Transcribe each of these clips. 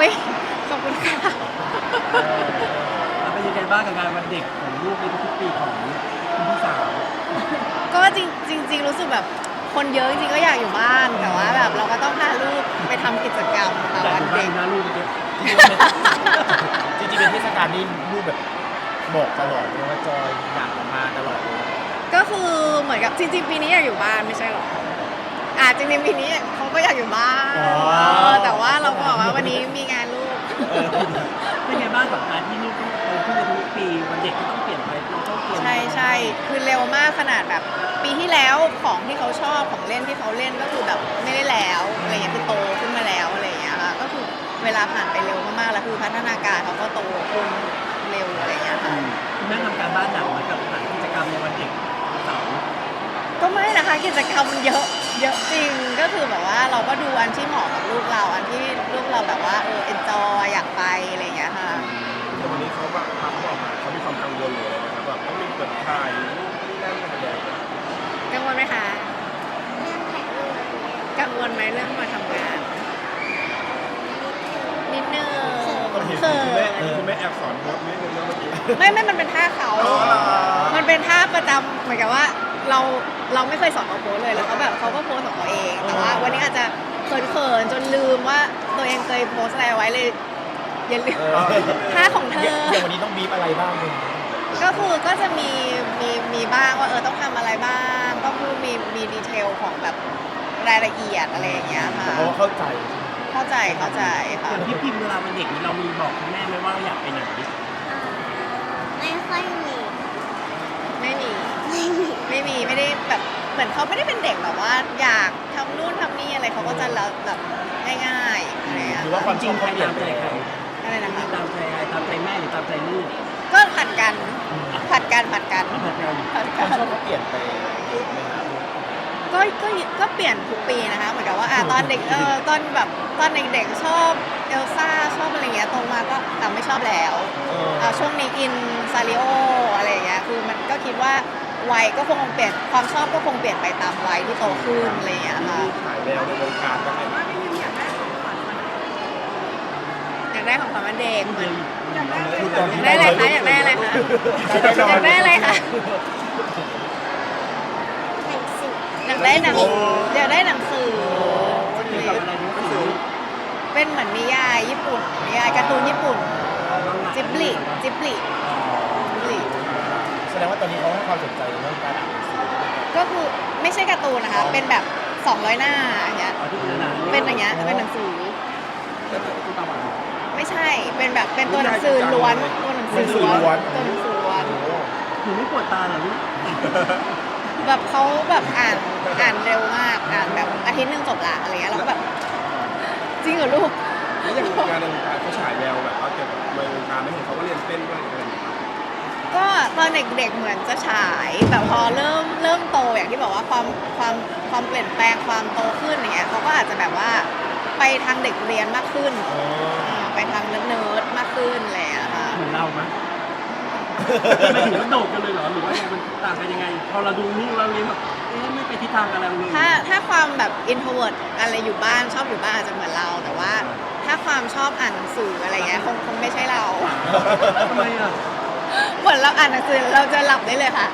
อุ้ยขอบคุณค่ะมันเป็นยังไงบ้างกับงานวันเด็กของลูกในทุกๆปีของคุณพี่สาวก็จริงจริงๆรู้สึกแบบคนเยอะจริงๆก็อยากอยู่บ้านแต่ว่าแบบเราก็ต้องพาลูกไปทำกิจกรรมค่ะอยากวัอนยู่บ้าเด็นกนะลูกเด็กจริงๆเป็นเทศกาลนี่ลูกแบบบอกตลอดเลยว่าจอยอยากมาตลอดเลยก็คือเหมือนกับจริงๆปีนี้อยากอยู่บ้านไม่ใช่หรอ อะจริงๆปีนี้เขาก็อยากอยู่บ้านเออแต่ว่าเราก็บอกว่าวันนี้มีงานลูก เป็นไงบ้างกับการที่ลูกโตขึ้นในทุกๆปีวันเด็กก็ต้องเปลี่ยนไปเราต้องเปลี่ยนใช่ใช่คือเร็วมากขนาดแบบ ปีที่แล้วของที่เขาชอบของเล่นที่เขาเล่นก็คือแบบไม่ได้แล้วอะไรเงี้ยคือโตขึ้นมาแล้วอะไรเงี้ยค่ะก็คือเวลาผ่านไปเร็วมากๆแล้วคือพัฒนาการเขาก็โตขึ้นเร็วอะไรเงี้ยค่ะคุณแม่ทำการบ้านหนักไหมากับหากิจกรรมในวันเด็กเสาร์ก็ไม่นะคะกิจกรรมมันเยอะ เยอะจริงก็คือแบบว่าเราก็ดูอันที่เหมาะกับลูกเราอันที่ลูกเราแบบว่าเออเอนจอยอยากไปอะไรเงี้ยค่ะแต่วันนี้เขาแบบพาเขาออกมาเขามีความกังวลหรืออะไรนะครับแบบต้องมีเปิดถ่ายรูปนี่นั่นอะไรอย่างเงี้ยกังวลไหมคะเรื่องถ่ายรูปกังวลไหมเรื่องมาทำงานนิดนึงเราเห็นเขิคุณแม่นคุณแม่แอบสอนโพสต์นิดนึงนะเมื่อกี้ ไม่ไม่มันเป็นท่าเขาอ๋อเหรอมันเป็นท่าประจำเหมือนกับว่าเรา เราไม่เคยสอนเขาโพสเลยแล้วเขาแบบเขาก็โพสของเขาเอง แต่ว่าวันนี้อาจจะเขินๆจนลืมว่าตัวเองเคยโพสอะไรไว้เลยอย่าลืมเออท่าของเธอย่างออย่างวันนี้ต้องบีบอะไรบ้างเลยก็คือก็จะมีมีมีบ้างว่าเออต้องทำอะไรบ้างก็คือมีมีดีเทลของแบบรายละเอียดอะไรอย่างเงี้ยค่ะ เพราะว่าเข้าใจ เข้าใจเข้าใจอค่ะ ย่างพี่พิมพ์เวลาวันเด็กนี้เรามีบอกคุณแม่ไหมว่าเราอยากไปไหนอ่าไม่ค่อยมีไม่มี ไม่มีไม่มีไม่ได้แบบเหมือนเขาไม่ได้เป็นเด็กแบบว่า อยากทำนู่นทำนี่อะไรเขาก็จะแล้วแบบง่ายๆอะไรอย่างเงี้ยหรือว่าความจชริองบๆใครเขาเปลี่ยนตามไปใจใครอะไรนะคะตามใจใครตามใจแม่หรือตามใจลูกก็ผัดกันผัดกันผัดกันก็แบบเราผัดคกัวามน ชอบเขาเปลี่ยนไปเยอะไหมครับก็ก็ก็เปลี่ยนทุกปีนะคะ เหมือนกับว่าอะตอนเด็กเออตอนแบบตอนเด็กๆชอบเอลซ่าชอบอะไรเงี้ยโตมาก็อะไม่ชอบแล้วเออ อะช่วงนี้อินซาริโออะไรอย่างเงี้ยคือมันก็คิดว่า วัยก็คงเปลี่ยนความชอบก็คงเปลี่ยนไปตามวัยที่โตขึ้นอะไรอย่างเงี้ยค่ะมีถ่ายแววในวงการบ้างไหมอยากได้ของขวัญวันเด็กเหมือนคือตอนอยาที่กได้อะไรคะอยากได้อะไรคะอยากได้อะไรคะหนังสืออยากได้หนังอยากได้หนังสือเกี่ยวกับอะไรนี่ก็คือเป็นเหมือนนิยายญี่ปุ่นนิยายการ์ตูนญี่ปุ่นจิบลิจิบลิจิบลิ แสดงว่าตอนนี้เขาให้ความสนใจเรื่องการอ่านหนังสือก็คือไม่ใช่การ์ตูนนะคะ เป็นแบบ 200 หน้าอย่างเงี้ยอ๋อที่เป็นหนังเป็นอย่างเงี้ย เป็นหนังสือ แล้วก็ตุ๊กตาหวานไม่ใช่ เป็นแบบ เป็นตัวหนังสือล้วน ตัวหนังสือล้วน ตัวหนังสือล้วน หนูไม่ปวดตาเหรอลูกแบบเขาแบบอ่าน อ่านเร็วมาก อ่านแบบอาทิตย์หนึงจบละอะไรเงี้ย เราก็แบบ จริงเหรอลูก แล้วอย่างงานในวงการเขาฉายแววแบบว่าเกี่ยวกับในวงการไม่เห็นเขาก็เรียนเต้นด้วยอะไรอย่างเงี้ยครับ ก็ตอนเด็กๆเหมือนจะฉายแต่พอเริ่มเริ่มโตอย่างที่บอกว่าความความความเปลี่ยนแปลงความโตขึ้นอย่างเงี้ยเขาก็อาจจะแบบว่าไปทางเด็กเรียนมากขึ้นอ๋ออ่าไปทางเนิร์ดๆมากขึ้นอะไรอย่างเลยนะคะเหมือนเราไหมไม่ถึงว่าโดดกันเลยเหรอหรือว่ายังไงมันต่างกันยังไง พอเราดูลูกเราเลี้ยงแบบเอ๊ะไม่ไปทิศทางอะไรเลยถ้าถ้าความแบบ introvert อะไรอยู่บ้านชอบอยู่บ้านอาจจะเหมือนเรา แต่ว่าถ้าความชอบอ่านหนังสืออะไรเงี้ยคงคงไม่ใช่เรา ทำไมอะเห มือนเราอ่านหนังสือเราจะหลับได้เลยค่ะ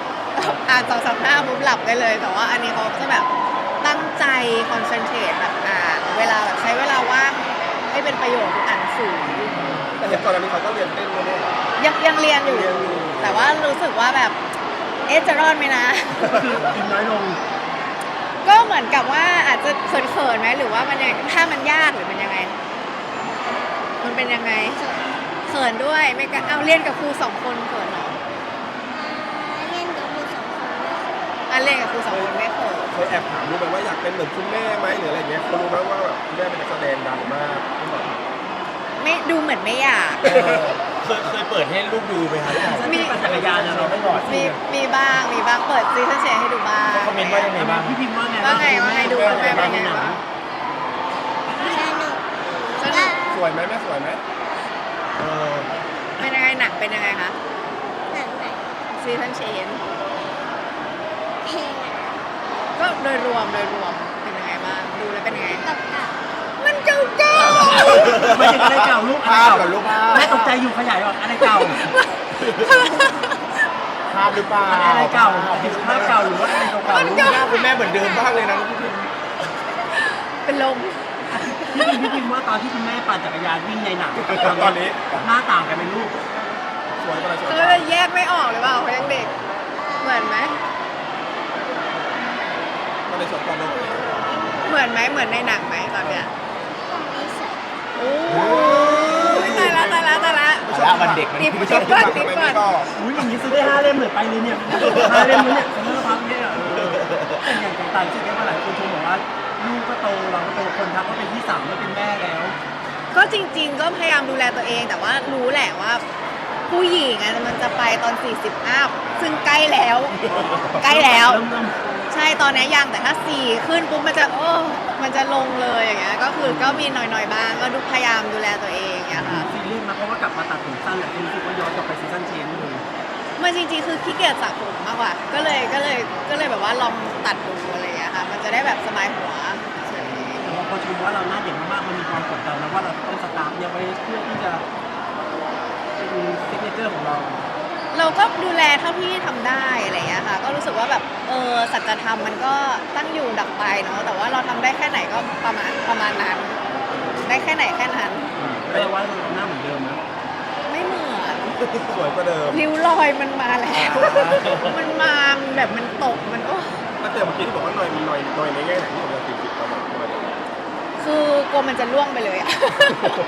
อ่านสองสามหน้าปุ๊บหลับได้เลย แต่ว่าอันนี้เขาจะแบบตั้งใจคอนเซนเทรตแบบอ่านเวลาแบบใช้เวลาว่างให้เป็นประโยชน์อ่านหนังสือแต่เห็นก่อนอันนี้เขาก็เรียนเต้นด้วยเนี่ยยังยังเรียนอยู่เรียนอยู่ แต่ว่ารู้สึกว่าแบบเอ๊ะจะรอดไหมนะก็คือกินน้อยลงก็เหมือนกับว่าอาจจะเขินๆไหมหรือว่ามันยังถ้ามันยากหรือมันยังไง มันเป็นยังไงเขินด้วยไม่กล้าเอาเรียนกับครูสองคนเขินเหรอ อ่าเล่นกับครูสองคนด้วย อะเรียนกับครูสองคนไม่เขินเคยแอบถามลูกไปว่าอยากเป็นเหมือนคุณแม่ไหมหรืออะไรเงี้ยเขารู้ไหมว่าแบบคุณแม่เป็นนักแสดงดังมากเขาบอกไม่ดูเหมือนไม่อยาก เออเคยเคยเปิดให้ลูกดูไหมครับมี ปั่นจักรยานอะเราไม่ก่อนมีมีบ้างมีบ้างเปิดซีซันเชให้ดูบ้างเขาคอมเมนต์ว่ายังไงบ้าง พี่พิมพ์ว่าไงว่าไงว่าไงดูว่าไงว่าไงหนังสนุกสนุกสวยไหมแม่สวยไหมเออเป็นยังไงหนักเป็นยังไงคะหนังไหนซีซันเชน เพลงอะก็โดยรวมโดยรวมเป็นยังไงบ้างดูแล้วเป็นยังไงกับกับมันเก่าเก่าไม่ใช่อะไรเก่าลูกอะไรภาพเก่ากับรูปภาพแม่ตกใจอยู่ขยายออกอะไรเก่า ภาพหรือเปล่าอะไรเก่าภาพเก่าหรือว่าอะไรเก่าๆลูกหน้าคุณแม่เหมือนเดิมมากเลยนะพี่พิมเป็นลมพี่พิมพี่พิมว่าตอนที่คุณแม่ปั่นจักรยานวิ่งในหนังกับตอนนี้หน้าต่างกันไหมลูกสวยก็เลยสวยเขาจะแยกไม่ออกหรือเปล่าเขายังเด็ก เหมือนไหม ก็เลยสวยกว่าลูกเหมือนไหมเหมือนในหนังไหมตอนเนี้ยตอนนี้สวยโอ้ยตายละตายละตายละแล้วมันเด็กมันติ๊บไม่ติ๊ใช่บก่อนติ๊บก่อน อุ้ยอย่างนี้ซื้อได้ห้าเล่มเลยไปเลยเนี่ยห้าเล่มเลยเนี่ยสมมติพักเนี่ยเออแต่อย่างต่างๆที่ได้มาหลายคนชมบอกว่าลูกก็โตเราก็โตคนทักว่าเป็นที่สามแล้วเป็นแม่แล้วก็จริง ๆ ก็พยายามดูแลตัวเองแต่ว่ารู้แหละว่า ผู้หญิงอะมันจะไปตอน 40 อัพซึ่งใกล้แล้ว ใกล้แล้ว เริ่มเริ่ม ใช่ตอนนี้ยังแต่ถ้า4ขึ้นปุ๊บมันจะโอ้มันจะลงเลยอย่างเงี้ยก็คือก็มีหน่อยๆบ้างก็ดูพยายามดูแลตัวเองอย่างเงี้ยค่ะ ซีรีส์มาเพราะว่ากลับมาตัดผมสั้นแหละคุณรู้สึกว่าย้อนกลับไปซีซั่นเชนเลยมันจริงๆ คือขี้เกียจสระผมมากกว่า ก็เลยก็เลยก็เลยแบบว่าลองตัดดูอะไรอย่างเงี้ยค่ะ มันจะได้แบบสบายหัวเฉยแต่ว่าพอชมว่าเราหน้าเด็กมากๆมันมีความกดดันนะว่าเราต้องสตาร์ทเนี่ยไว้เพื่อที่จะเป็นซิกเนเจอร์ของเรา เราก็ดูแลเท่าที่ทำได้ ว่าแบบเออสัจธรรมมันก็ตั้งอยู่ดับไปเนาะแต่ว่าเราทำได้แค่ไหนก็ประมาณประมาณนั้น ได้แค่ไหนแค่นั้น แปลว่าเราหน้าเหมือนเดิมนะไม่เหมือนสวยกว่าเดิมริ้วรอยมันมาแล้ว มันมาแบบมันตกมันโอ้ตั้งแต่เมื่อกี้ที่บอกว่าหน่อยหน่อยหน่อยในแง่ไหนที่ผมจะสี่สิบเราบอกหน่อย คือกลัวมันจะล่วงไปเลยอะ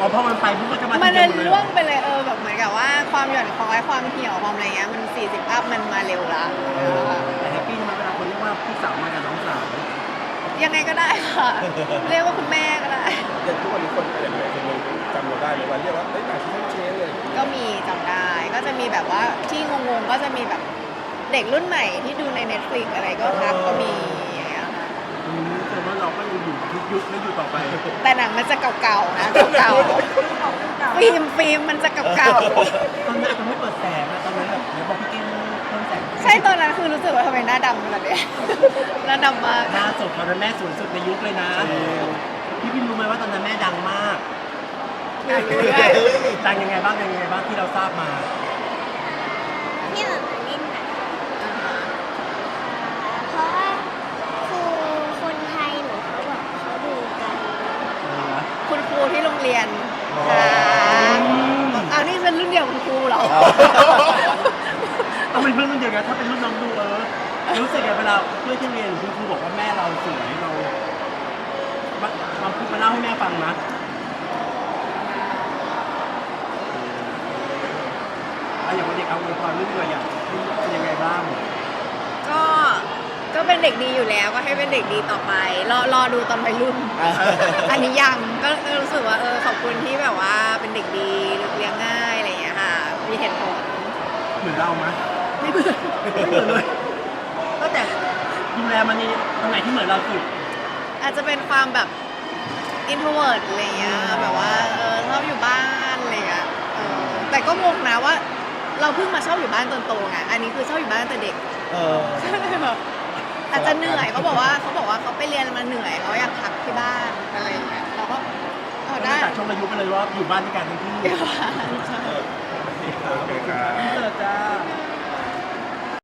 อ๋อพอมันไปปุ๊บมันจะมามันทีจะเดียวหมดเลยล่วงไปเลยเออแบบเหมือนกับว่าความหย่อนคล้อยความเหี่ยวความอะไรเงี้ยมัน 40 อัพมันมาเร็วละแต่แฮปปี้ทำไมเวลาคนเรียกว่าพี่สาวมากับน้องสาวยังไงก็ได้ค่ะ เรียกว่าคุณแม่ก็ได้ อย่างทุกวันนี้คนอะไรแบบคนหนึงจำเราได้ไหมว่าเรียกว่าเอ้ยหนังที่เชนเลยก็มีจำได้ก็จะมีแบบว่าที่งงๆก็จะมีแบบเด็กรุ่นใหม่ที่ดูใน Netflix อะไรก็ทักก็มีอย่างเงี้ยค่ะ อืมแต่ว่าเราก็ ยังอยู่ทุกยุคและอยู่ต่อไป แต่หนังมันจะเก่าๆนะเก่าๆฟิล์มฟิล์มมันจะเก่าตอนนั้นอาจจะไม่เปิดแสงนะตอนนั้นแบบเดี๋ยวบอกพี่เก้งเพิ่มแสงๆใช่ตอนนั้นคือรู้สึกว่าทำไมหน้าดำขนาดเนี้ยหน้าดำมากหน้าสดตอนนั้นแม่สวยสุดในยุคเลยนะพี่พิมรู้ไหมว่าตอนนั้นแม่ดังมากดังยังไงบ้างยังไงบ้างที่เราทราบมา ที่แบบมาเล่นหนังเพราะว่าครูคนไทยหนูเขาบอกเขาดูกัน คุณค รูที่โรงเรียนค่ะอ้าวนี่เป็นรุ่นเดียวกับคุณครูเหรอต้องเป็นเพื่อนรุ่นเดียวกันถ้าเป็นรุ่นน้องดูเออรู้สึกไงเวลาเพื่อนที่เรียนคุณครูบอกว่าแม่เราสวยเรามามาพูดมาเล่าให้แม่ฟังนะอะอย่างวันเด็กเอาอวยพรรุ่นเลยอะเป็นยังไงบ้างก็ ก็เป็นเด็กดีอยู่แล้วก็ให้เป็นเด็กดีต่อไป รอรอดูตอนวัยรุ่นอันนี้ยังก็เออรู้สึกว่าเออขอบคุณที่แบบว่าเป็นเด็กดีเลี้ยงง่ายอะไรอย่างเงี้ยค่ะ มีเหตุผลเหมือนเราไหมไม่เบื่อไม่เหมือนเลยก็แต่ดูแลมันนี่ตรงไหนที่เหมือนเราสุดอาจจะเป็นความแบบ introvert อะไรอย่างเงี้ยแบบว่าเออชอบอยู่บ้านอะไรอย่างเงี้ยเออแต่ก็งงนะว่า เราเพิ่งมาชอบอยู่บ้านตอนโตไงอันนี้คือชอบอยู่บ้านตั้งแต่เด็ก เออแบบ อาจจะเหนื่อยเขาบอกว่าเขาบอกว่าเขาไปเรียนมาเหนื่อยเขาอยากพักที่บ้านอะไรอย่างเงี้ยเราก็เออได้ได้ตัดช่วงอายุไปเลยว่าอยู่บ้านด้วยกันทั้งคู่เดี๋ยวว่าโอเคครับ เจอจ้า